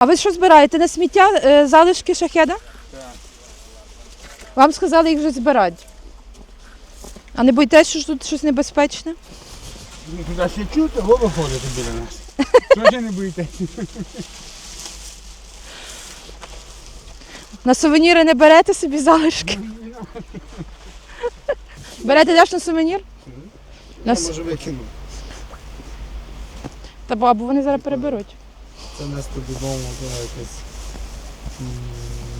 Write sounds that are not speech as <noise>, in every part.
А ви що збираєте на сміття е, залишки шахеда? Так. Вам сказали їх вже збирати. А не боїтеся, що тут щось небезпечне? Ну, туди ще чути, ви виходите біля нас. <laughs> Що ще не боїтеся? На сувеніри не берете собі залишки? Берете теж на сувенір? На с- може викину. Та бо або вони зараз переберуть. Це нести додому, то якось м,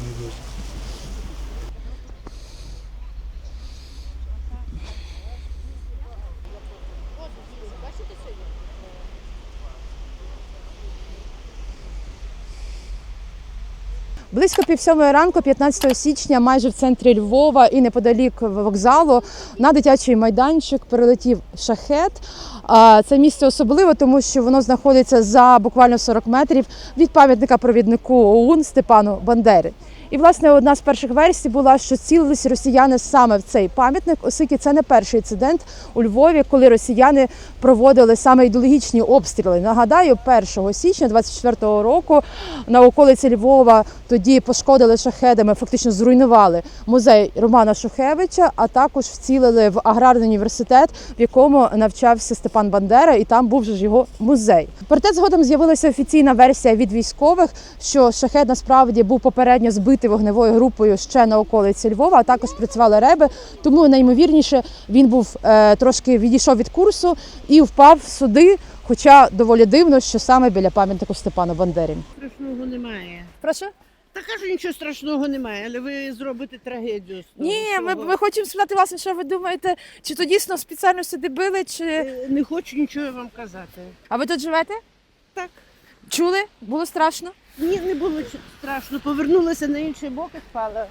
не дуже. Близько півсьомої ранку, 15 січня, майже в центрі Львова і неподалік вокзалу на дитячий майданчик прилетів шахет. Це місце особливе, тому що воно знаходиться за буквально 40 метрів від пам'ятника провіднику ОУН Степану Бандери. І власне одна з перших версій була, що цілились росіяни саме в цей пам'ятник, оскільки це не перший інцидент у Львові, коли росіяни проводили саме ідеологічні обстріли. Нагадаю, 1 січня 24-го року на околиці Львова тоді пошкодили шахедами, фактично зруйнували музей Романа Шухевича, а також вцілили в аграрний університет, в якому навчався Степан Бандера, і там був же ж його музей. Проте згодом з'явилася офіційна версія від військових, що шахед насправді був попередньо збитий вогневою групою ще на околиці Львова, а також працювали реби. Тому наймовірніше він був е, трошки відійшов від курсу і впав сюди. Хоча доволі дивно, що саме біля пам'ятнику Степану Бандері. Страшного немає. Прошу? Та кажу, нічого страшного немає, але ви зробите трагедію. з того Ні, ми, ми хочемо спитати, власне, що ви думаєте, чи то дійсно спеціально сюди били, чи. Е, Не хочу нічого вам казати. А ви тут живете? Так. Чули? Було страшно? Ні, не було страшно. Повернулася на інший бок і спала.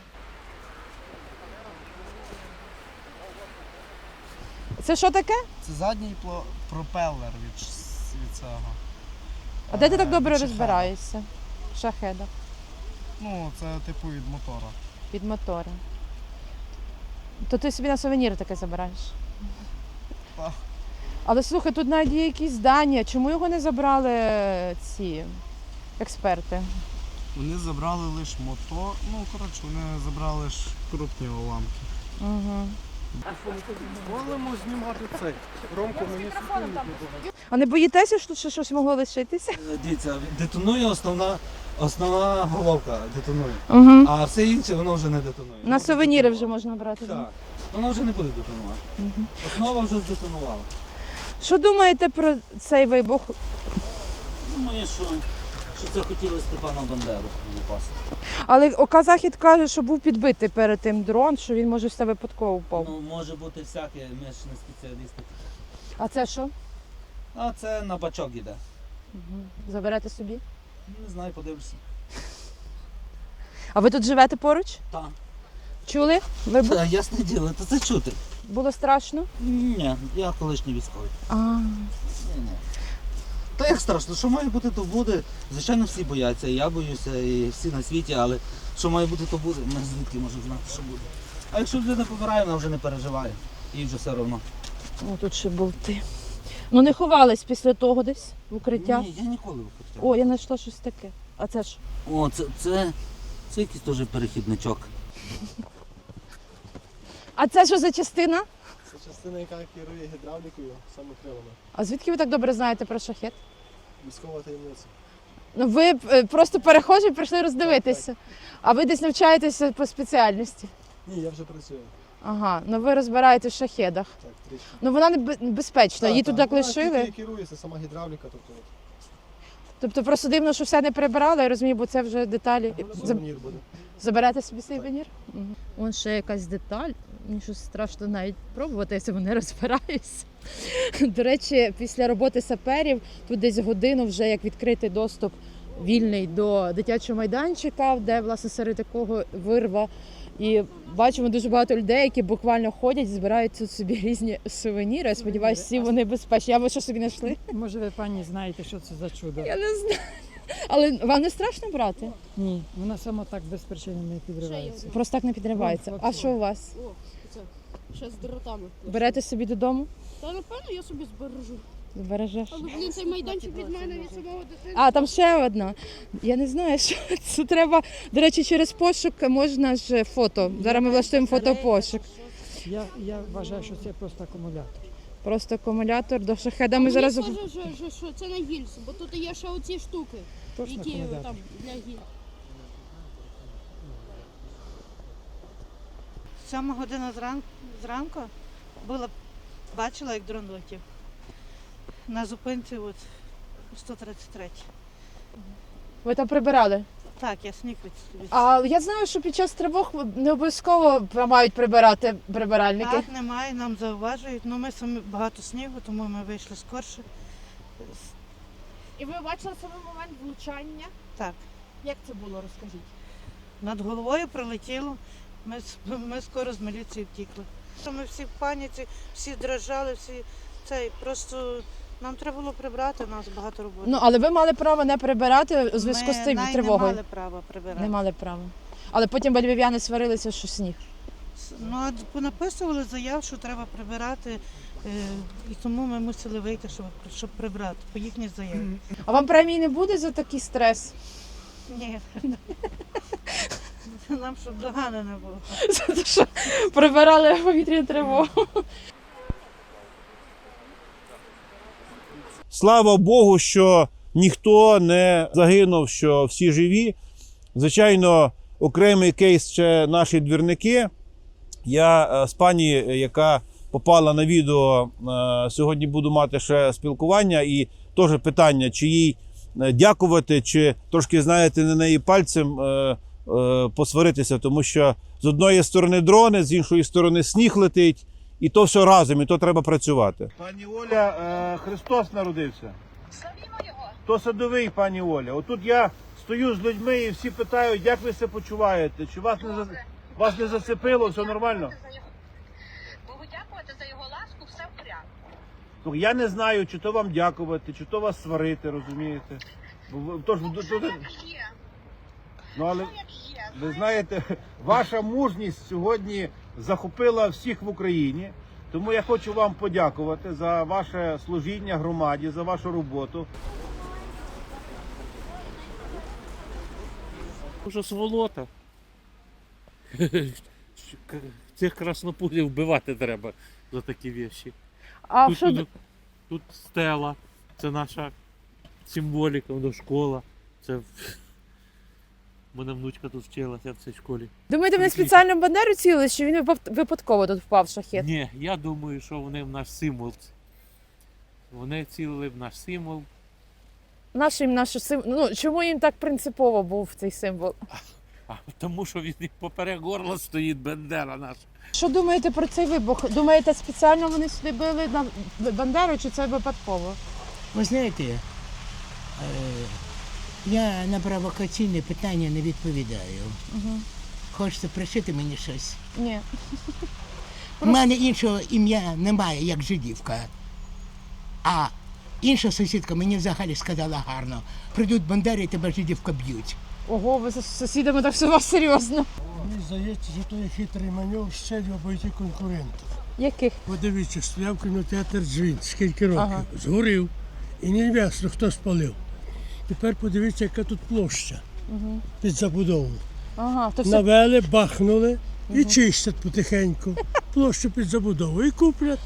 Це що таке? Це задній пло- пропелер від, ш- від цього. А де ти так Е, добре від шахеда. розбираєшся? В шахедах, Ну, це типу від мотора. від мотора. То ти собі на сувенір таке забираєш. Так. Але слухай, тут навіть є якісь здання. Чому його не забрали е, ці експерти? Вони забрали лише мотор. Ну, коротше, вони забрали лише крупні уламки. Угу. Волимо знімати цей. Ромко мені А не боїтеся, що тут ще щось могло лишитися? Дивіться, детонує основна, основна головка детонує. Угу. А все інше воно вже не детонує. На сувеніри вже можна брати. Так. Воно вже не буде детонувати. Мгм. Основа вже здетонувала. Що думаєте про цей вибух? Думаю, що, що це хотіли Степана Бандеру випасти. Але ОК Захід каже, що був підбитий перед тим дрон, що він може все випадково впав. Ну, може бути всяке, ми ж не спеціалісти. А це що? А це на бачок іде. Заберете собі? Не знаю, подивлюся. А ви тут живете поруч? Так. Чули? Вибух? Та, ясне діло, то це чути. Було страшно? Ні, я колишній військовий. А, Ні, ні. Та як страшно, що має бути, то буде. Звичайно, всі бояться, і я боюся, і всі на світі, але що має бути, то буде. Ми звідки можемо знати, що буде. А якщо людина помирає, вона вже не переживає. Їй вже все одно. о, тут ще болти. Ну не ховались після того десь в укриття. Ні, я ніколи виходив. О, я знайшла щось таке. А це ж? О, це, це, це якийсь теж перехідничок. А це що за частина? Це частина, яка керує гідравлікою, саме крилами. А звідки ви так добре знаєте про шахет? Військова таємниця. Ну ви е, просто перехожі прийшли роздивитися. А ви десь навчаєтеся по спеціальності? Ні, я вже працюю. Ага, ну ви розбираєтесь в шахедах. Так, трішки. Ну вона небезпечна, її тут так Вона лишили. керується, сама гідравліка, тобто от, Тобто просто дивно, що все не прибирали, я розумію, бо це вже деталі. воно Заб- сувенір буде. Заберете собі сувенір? Угу. Вон ще якась деталь. Мені щось страшно навіть пробувати, я цьому не розбираюся. <laughs> До речі, після роботи саперів тут десь годину вже як відкритий доступ вільний до дитячого майданчика, де власне серед такого вирва. І бачимо дуже багато людей, які буквально ходять, збирають тут собі різні сувеніри. Я сподіваюся, всі вони безпечні. А ви що собі знайшли? Може, ви пані знаєте, що це за чудо? Я не знаю. Але вам не страшно брати? Ні, вона само так без причини не підривається. Просто так не підривається. А що у вас? Це ще з дротами. Берете собі додому? Та напевно я собі збережу. Збережеш. Але блін, цей майданчик від мене від самого дитинства. А, там ще одна. Я не знаю, що <laughs> це треба. До речі, через пошук можна ж фото. Зараз ми влаштуємо фотопошук. Я, я вважаю, що це просто акумулятор. Просто акумулятор до шахеда. Ми зараз каже, що, що, що це не гільз, бо тут є ще оці штуки, Точно які акумулятор. там для гільз. Сьома година зранку, зранку була, бачила, як дрон летів. На зупинці от 133. ви там прибирали. Так, я сніг від, від... А я знаю, що під час тривог не обов'язково мають прибирати прибиральники. Так, немає, нам зауважують. Ну, ми самі багато снігу, тому ми вийшли скорше. І ви бачили саме момент влучання? Так, Як це було, розкажіть? над головою прилетіло. Ми, ми скоро з міліції втікли. Ми всі в паніці, всі дрожали, всі цей. Просто нам треба було прибрати, у нас багато роботи. Ну, але ви мали право не прибирати у зв'язку з тим тривогою. не мали права прибирати. Не мали права. Але потім львів'яни сварилися, що сніг. Ну, а понаписували заяв, що треба прибирати, е, і тому ми мусили вийти, щоб, щоб прибрати по їхній заяві. А вам премії не буде за такий стрес? Ні. <laughs> <laughs> Нам щоб догани не було. <laughs> За те, що прибирали повітряну тривогу. Слава Богу, що ніхто не загинув, що всі живі. Звичайно, окремий кейс ще наші двірники. Я е, з пані, яка попала на відео, е, сьогодні буду мати ще спілкування і теж питання, чи їй е, дякувати, чи трошки, знаєте, на неї пальцем посваритися, тому що з одної сторони дрони, з іншої сторони сніг летить, і то все разом, і то треба працювати. Пані Оля, е, Христос народився. Його. То садовий, пані Оля. Отут я стою з людьми і всі питають, як ви себе почуваєте? Чи вас не за- вас не зацепило, все нормально? Богу дякувати за його ласку, все в порядку. Я не знаю, чи то вам дякувати, чи то вас сварити, розумієте? Бо ви- то ж- то- то- Є, ну, але ви знаєте, ваша мужність сьогодні захопила всіх в Україні. Тому я хочу вам подякувати за ваше служіння громаді, за вашу роботу. Уже сволота. Цих краснопузів вбивати треба за такі віші. А Тут, що тут, тут стела, це наша символіка, школа. Це мене внучка тут вчилася в цій школі. думаєте, вони спеціально в Бандеру цілили, що він випав- випадково тут впав в шахет? Ні, я думаю, що вони в наш символ. Вони цілили в наш символ. Наш їм наш сим... Ну чому їм так принципово був цей символ? А тому що він їх поперек горла стоїть Бендера наш. Що думаєте про цей вибух? Думаєте, спеціально вони сюди били на Бандеру, чи це випадково? Ви знаєте, е, я на провокаційне питання не відповідаю. Угу. Хочете пришити мені щось? Ні. У мене іншого ім'я немає, як жидівка. А інша сусідка мені взагалі сказала гарно. Прийдуть бандери і тебе жидівка б'ють. Ого, ви з сусідами так все у вас серйозно. Мені здається, що той хитрий маневр ще для обійти конкурентів. Яких? Подивіться, стояв кінотеатр Дзвін, скільки років. Ага. Згорів. І не ясно, хто спалив. Тепер подивіться, яка тут площа Угу. під забудову. Ага, то все. Навели, бахнули і чистять потихеньку. <laughs> Площу під забудову і куплять.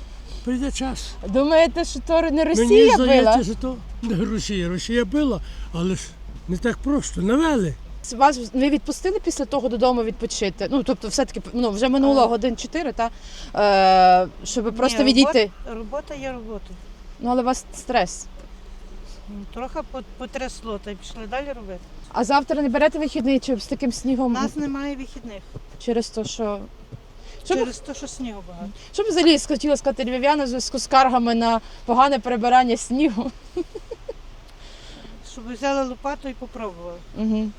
Прийде час. Думаєте, що то не Мені Росія здається, била? що то не Росія. Росія била, але ж не так просто. Навели. Вас ви відпустили після того додому відпочити? Ну тобто, все-таки ну, вже минуло А. годин 4, та е, щоб просто Ні, відійти. Робота, робота є робота. Ну але у вас стрес. Трохи потрясло, та й пішли далі робити. А завтра не берете вихідний чи з таким У снігом нас немає вихідних через те, що. Що б, через те, що снігу багато. що б взагалі хотіла сказати львів'яни в зв'язку з скаргами на погане прибирання снігу? Щоб взяли лопату і попробували. Угу.